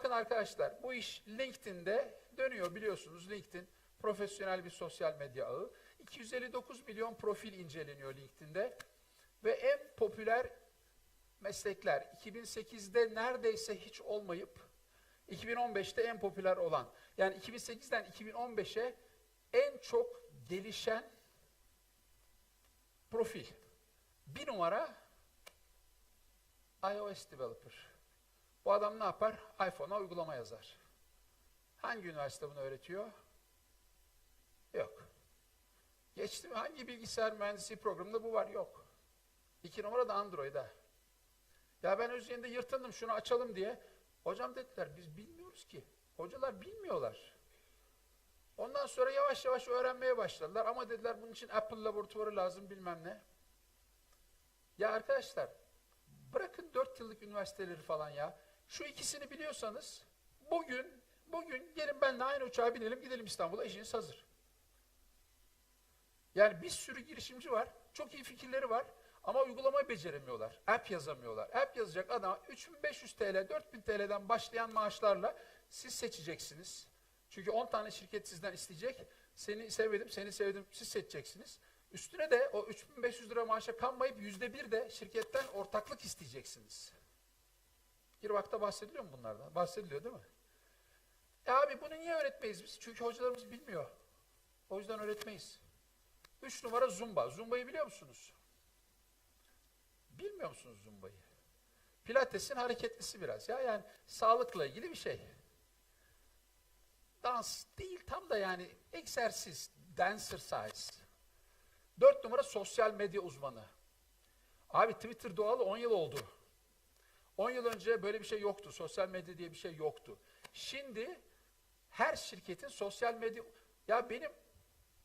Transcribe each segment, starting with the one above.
bakın arkadaşlar bu iş LinkedIn'de dönüyor biliyorsunuz LinkedIn profesyonel bir sosyal medya ağı. 259 milyon profil inceleniyor LinkedIn'de ve en popüler meslekler 2008'de neredeyse hiç olmayıp 2015'te en popüler olan yani 2008'den 2015'e en çok gelişen profil. Bir numara iOS developer. Bu adam ne yapar? iPhone'a uygulama yazar. Hangi üniversite bunu öğretiyor? Yok. Geçti mi? Hangi bilgisayar mühendisliği programında bu var? Yok. İki numara da Android'e. Ya ben Özyeğin'de yırtındım şunu açalım diye. Hocam dediler biz bilmiyoruz ki. Hocalar bilmiyorlar. Ondan sonra yavaş yavaş öğrenmeye başladılar ama dediler bunun için Apple laboratuvarı lazım bilmem ne. Ya arkadaşlar bırakın dört yıllık üniversiteleri falan ya. Şu ikisini biliyorsanız bugün bugün gelin benimle aynı uçağa binelim gidelim İstanbul'a işiniz hazır. Yani bir sürü girişimci var. Çok iyi fikirleri var. Ama uygulamayı beceremiyorlar. App yazamıyorlar. App yazacak adam 3500 TL, 4000 TL'den başlayan maaşlarla siz seçeceksiniz. Çünkü 10 tane şirket sizden isteyecek. Seni sevmedim, seni sevdim, siz seçeceksiniz. Üstüne de o 3500 lira maaşa kanmayıp yüzde bir de şirketten ortaklık isteyeceksiniz. Girvak'ta bahsediliyor mu bunlardan? Bahsediliyor değil mi? E abi bunu niye öğretmeyiz biz? Çünkü hocalarımız bilmiyor. O yüzden öğretmeyiz. Üç numara Zumba. Zumba'yı biliyor musunuz? Bilmiyor musunuz Zumba'yı? Pilates'in hareketlisi biraz ya. Yani sağlıkla ilgili bir şey. Dans değil tam da yani egzersiz, dancercise. Dört numara sosyal medya uzmanı. Abi Twitter doğalı 10 yıl oldu. 10 yıl önce böyle bir şey yoktu. Sosyal medya diye bir şey yoktu. Şimdi her şirketin sosyal medya... Ya benim,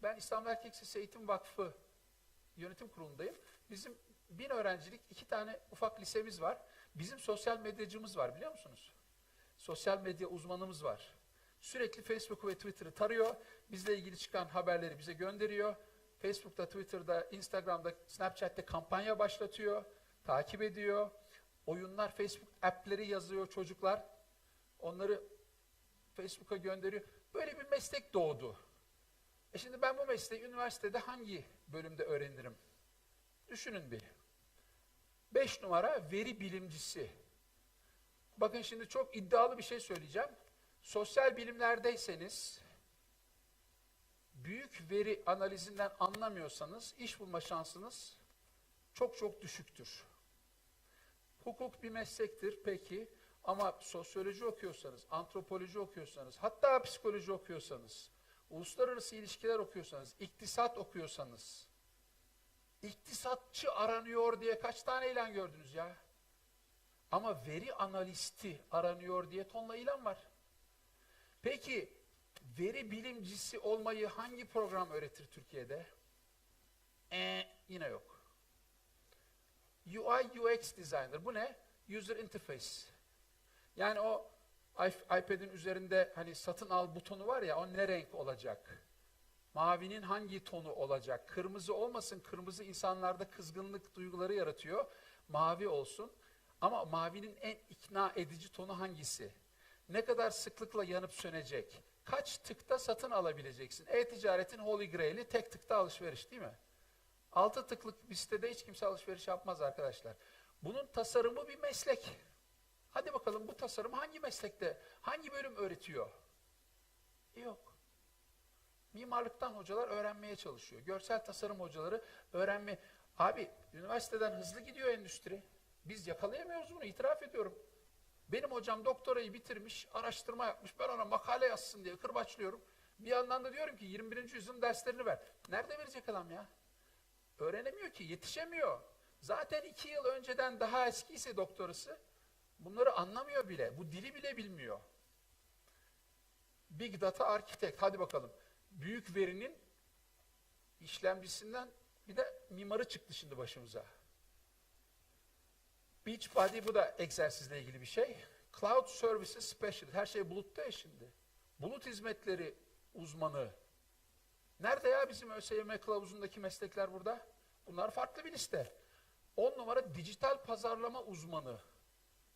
ben İstanbul Erkek Lisesi Eğitim Vakfı yönetim kurulundayım. Bizim bin öğrencilik iki tane ufak lisemiz var. Bizim sosyal medyacımız var biliyor musunuz? Sosyal medya uzmanımız var. Sürekli Facebook'u ve Twitter'ı tarıyor. Bizle ilgili çıkan haberleri bize gönderiyor. Facebook'ta, Twitter'da, Instagram'da, Snapchat'te kampanya başlatıyor. Takip ediyor. Oyunlar, Facebook app'leri yazıyor çocuklar. Onları Facebook'a gönderiyor. Böyle bir meslek doğdu. E şimdi ben bu mesleği üniversitede hangi bölümde öğrenirim? Düşünün bir. Beş numara veri bilimcisi. Bakın şimdi çok iddialı bir şey söyleyeceğim. Sosyal bilimlerdeyseniz, büyük veri analizinden anlamıyorsanız iş bulma şansınız çok çok düşüktür. Hukuk bir meslektir peki ama sosyoloji okuyorsanız, antropoloji okuyorsanız, hatta psikoloji okuyorsanız, uluslararası ilişkiler okuyorsanız, iktisat okuyorsanız, iktisatçı aranıyor diye kaç tane ilan gördünüz ya? Ama veri analisti aranıyor diye tonla ilan var. Peki veri bilimcisi olmayı hangi program öğretir Türkiye'de? E, yine yok. UI UX designer bu ne? User interface. Yani o iP- iPad'in üzerinde hani satın al butonu var ya o ne renk olacak? Mavinin hangi tonu olacak? Kırmızı olmasın. Kırmızı insanlarda kızgınlık duyguları yaratıyor. Mavi olsun. Ama mavinin en ikna edici tonu hangisi? Ne kadar sıklıkla yanıp sönecek? Kaç tıkta satın alabileceksin? E-ticaretin holy grail'i tek tıkta alışveriş değil mi? Altı tıklık bir sitede hiç kimse alışveriş yapmaz arkadaşlar. Bunun tasarımı bir meslek. Hadi bakalım bu tasarım hangi meslekte, hangi bölüm öğretiyor? Yok. Mimarlıktan hocalar öğrenmeye çalışıyor. Görsel tasarım hocaları öğrenme. Abi üniversiteden hızlı gidiyor endüstri. Biz yakalayamıyoruz bunu itiraf ediyorum. Benim hocam doktorayı bitirmiş, araştırma yapmış. Ben ona makale yazsın diye kırbaçlıyorum. Bir yandan da diyorum ki 21. yüzyılın derslerini ver. Nerede verecek adam ya? Öğrenemiyor ki, yetişemiyor. Zaten iki yıl önceden daha eskiyse doktorası bunları anlamıyor bile. Bu dili bile bilmiyor. Big Data Architect. Hadi bakalım. Büyük verinin işlemcisinden bir de mimarı çıktı şimdi başımıza. Beachbody bu da egzersizle ilgili bir şey. Cloud Services Specialist. Her şey bulutta ya şimdi. Bulut hizmetleri uzmanı. Nerede ya bizim ÖSYM kılavuzundaki meslekler burada? Bunlar farklı bir liste. 10 numara dijital pazarlama uzmanı.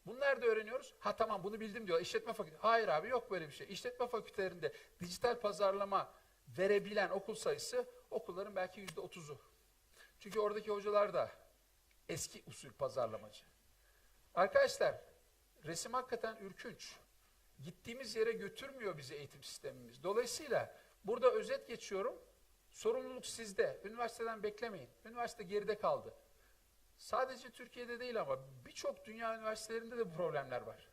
Bunu nerede öğreniyoruz? Ha tamam bunu bildim diyor. İşletme fakültesi. Hayır abi yok böyle bir şey. İşletme fakültelerinde dijital pazarlama verebilen okul sayısı okulların belki yüzde otuzu. Çünkü oradaki hocalar da eski usul pazarlamacı. Arkadaşlar resim hakikaten ürkünç. Gittiğimiz yere götürmüyor bizi eğitim sistemimiz. Dolayısıyla burada özet geçiyorum. Sorumluluk sizde. Üniversiteden beklemeyin. Üniversite geride kaldı. Sadece Türkiye'de değil ama birçok dünya üniversitelerinde de problemler var.